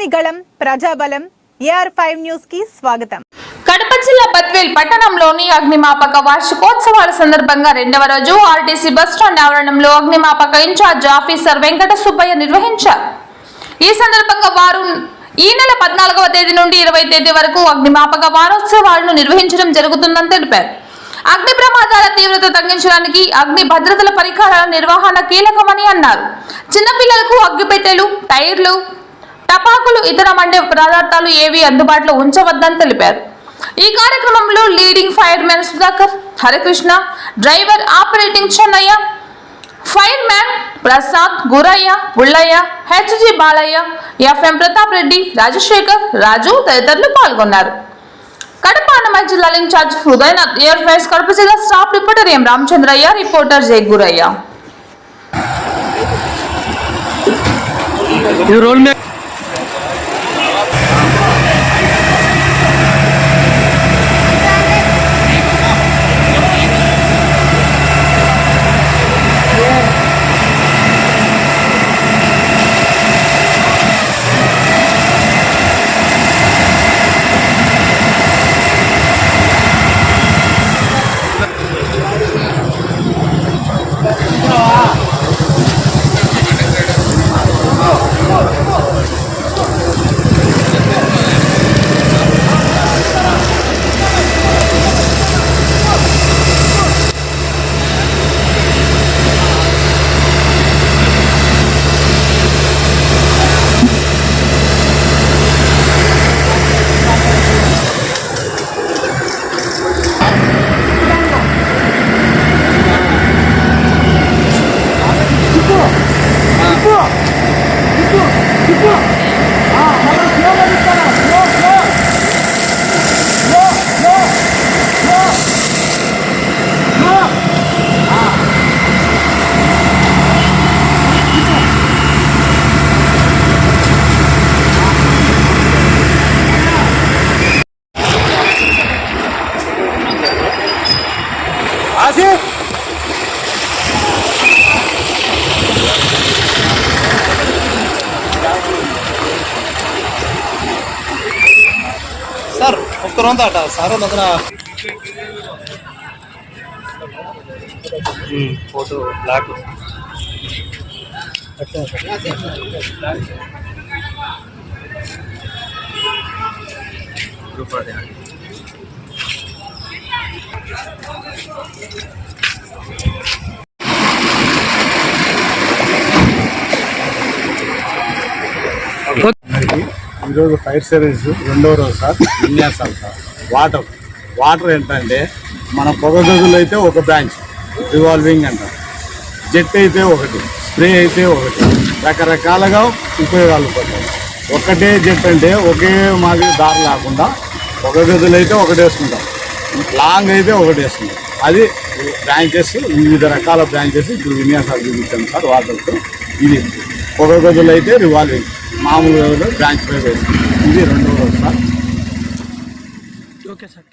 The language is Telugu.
ప్రజలని గళం ప్రజాబలం ఏఆర్ ఫైవ్ న్యూస్కి స్వాగతం. కడప జిల్లా బత్వేల్ పట్టణంలోని అగ్నిమాపక వార్షికోత్సవాల సందర్భంగా రెండవ రోజు ఆర్టీసీ బస్టాండ్ ఆవరణంలో అగ్నిమాపక ఇన్ఛార్జ్ ఆఫీసర్ వెంకట సుబ్బయ్య నిర్వహించారు. ఈ సందర్భంగా వారు ఈ నెల పద్నాలుగవ తేదీ నుండి ఇరవై తేదీ వరకు అగ్నిమాపక వారోత్సవాలను నిర్వహించడం జరుగుతుందని తెలిపారు. అగ్ని ప్రమాదాల తీవ్రత తగ్గించడానికి అగ్ని భద్రతల పరికరాల నిర్వహణ కీలకమని అన్నారు. చిన్నపిల్లలకు అగ్గిపెట్టెలు టైర్లు టపాకులు ఇతర మండే పదార్థాలు ఏవి అందుబాటులో ఉంచవద్దని తెలిపారు. ఈ కార్యక్రమంలో leading fireman Sudhakar Harikrishna driver operating Chennaiah fireman Prasad Guraiah Pullaiah HG Balaiah FM Pratap Reddy Rajasekhar Raju తదితరులు పాల్గొన్నారు. కడప అన్నమయ్య జిల్లాల in charge Hridayanath air fires Kadapa జిల్లా staff reporter M Ramachandraiah reporter Jai Guraiah. ఇది തുറന്ന കേട്ടോ സാറ് നോക്കണ ഫോട്ടോ ബ്ലാക്ക് ഗ്രൂപ്പ് ఈరోజు ఫైర్ సర్వీస్ రెండో రోజు సార్. విన్యాసాలు సార్. వాటర్. వాటర్ ఏంటంటే మన పొగ గదులు అయితే ఒక బ్రాంచ్ రివాల్వింగ్ అంటారు. జెట్ అయితే ఒకటి స్ప్రే అయితే ఒకటి. రకరకాలుగా ఉపయోగాలు పడతాయి. ఒకటే జెట్ అంటే ఒకే మాదిరి దారి లేకుండా పొగ గదులు అయితే ఒకటి వేసుకుంటాం లాంగ్ అయితే ఒకటి వేసుకుంటాం అది బ్రాంచెస్ వివిధ రకాల బ్రాంచెస్. ఇప్పుడు విన్యాసాలు చూపించాం సార్ వాటర్తో ఇది పొగ గదులు అయితే రివాల్వింగ్. మామూలు బ్రాంచ్ పై వేసుకుంటాం ఇది రెండో రోజు సార్. Okay sir.